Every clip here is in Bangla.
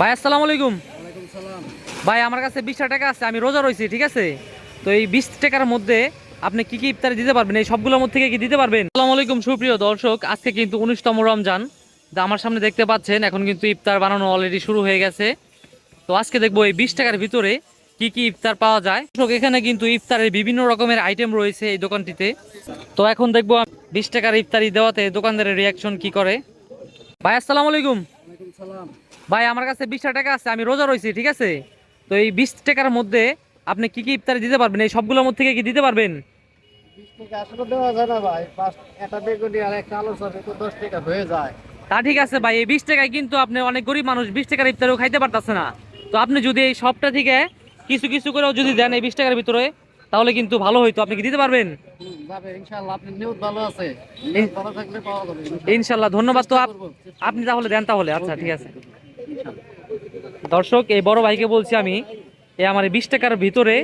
ভাই আসসালামু আলাইকুম। ভাই আমার কাছে বিশটা টাকা আছে আমি রোজা রয়েছি ঠিক আছে? তো এই বিশ টাকার মধ্যে আপনি কি কি ইফতারি দিতে পারবেন? এই সবগুলোর মধ্যে থেকে কি দিতে পারবেন? আসসালামু আলাইকুম সুপ্রিয় দর্শক। আজকে কিন্তু উনিশতম রমজান। যা আমার সামনে দেখতে পাচ্ছেন এখন কিন্তু ইফতার বানানো অলরেডি শুরু হয়ে গেছে। তো আজকে দেখব এই বিশ টাকার ভিতরে কি কি ইফতার পাওয়া যায়। দর্শক, এখানে কিন্তু ইফতারের বিভিন্ন রকমের আইটেম রয়েছে এই দোকানটিতে। তো এখন দেখব বিশ টাকার ইফতারি দেওয়াতে দোকানদারের রিয়াকশন কি করে। ভাই আসসালামু আলাইকুম। ভাই আমার কাছে বিশটা টাকা আছে আমি রোজা রয়েছি ঠিক আছে? তো এই বিশ টাকার মধ্যে আপনি কি কি ইফতারি দিতে পারবেন? এই সবগুলোর মধ্যে কি দিতে পারবেন? তা ঠিক আছে ভাই এই বিশ টাকায় কিন্তু আপনি অনেক গরিব মানুষ বিশ টাকার ইফতারও খাইতে পারতেছে না। তো আপনি যদি এই সবটা থেকে কিছু কিছু করেও যদি দেন এই বিশ টাকার ভিতরে তাহলে কিন্তু ভালো হইতো। আপনি কি দিতে পারবেন। ইনশাল্লাহ ধন্যবাদ তো আপনি তাহলে দেন তাহলে। আচ্ছা ঠিক আছে। দর্শক এই বড় ভাইকে বলছি আমি এ আমার বিশ টাকার ভিতরে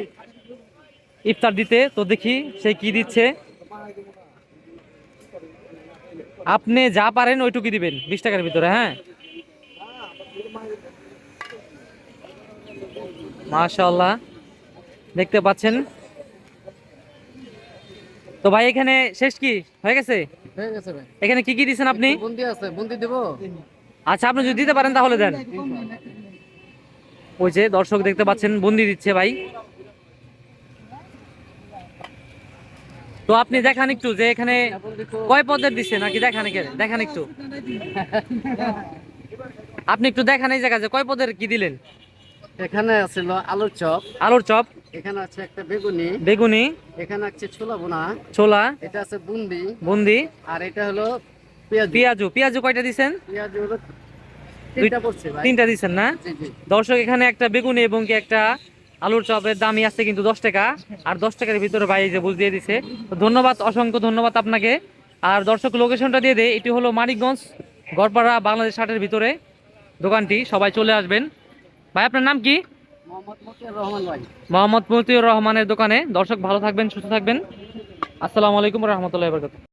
ইফতার দিতে। তো দেখি সে কি দিচ্ছে। আপনি যা পারেন ওইটুকু দিবেন বিশ টাকার ভিতরে হ্যাঁ? মাশাল্লাহ দেখতে পাচ্ছেন তো ভাই এখানে শেষ কি? হয়ে গেছে? হয়ে গেছে ভাই। এখানে কি কি দিচ্ছেন আপনি? বুন্দি আছে বুন্দি দেবো? আচ্ছা আপনি যদি দিতে পারেন তাহলে দেন। ওই যে দর্শক দেখতে পাচ্ছেন বন্দি দিচ্ছে ভাই। তো আপনি দেখান একটু যে এখানে কয় পদের দিচ্ছে নাকি দেখান দেখান একটু। আপনি একটু দেখান এই জায়গা যে কয় পদের কি দিলেন? এখানে আছিল আলুর চপ। আলুর চপ। এখানে আছে একটা বেগুনি। বেগুনি। এখানে আছে ছোলা বোনা। ছোলা। এটা আছে বুন্দি। বুন্দি। আর এটা হলো পেঁয়াজু। পেঁয়াজু। কয়টা দিছেন? পেঁয়াজ হলো তিনটা না? দর্শক এখানে একটা বেগুনি এবং কি একটা আলুর চপের দামই আছে কিন্তু দশ টাকা। আর দশ টাকার ভিতরে ভাই যে বুঝ দিয়ে দিছে। তো ধন্যবাদ অসংখ্য ধন্যবাদ আপনাকে। আর দর্শক লোকেশনটা দিয়ে দেয় এটি হলো মানিকগঞ্জ গড়পাড়া বাংলাদেশ হাটের ভিতরে দোকানটি। সবাই চলে আসবেন। ভাই আপনার নাম কি? মোহাম্মদ মতিউর রহমানের দোকানে। দর্শক ভালো থাকবেন সুস্থ থাকবেন। আসসালামু আলাইকুম রহমতুল্লাহ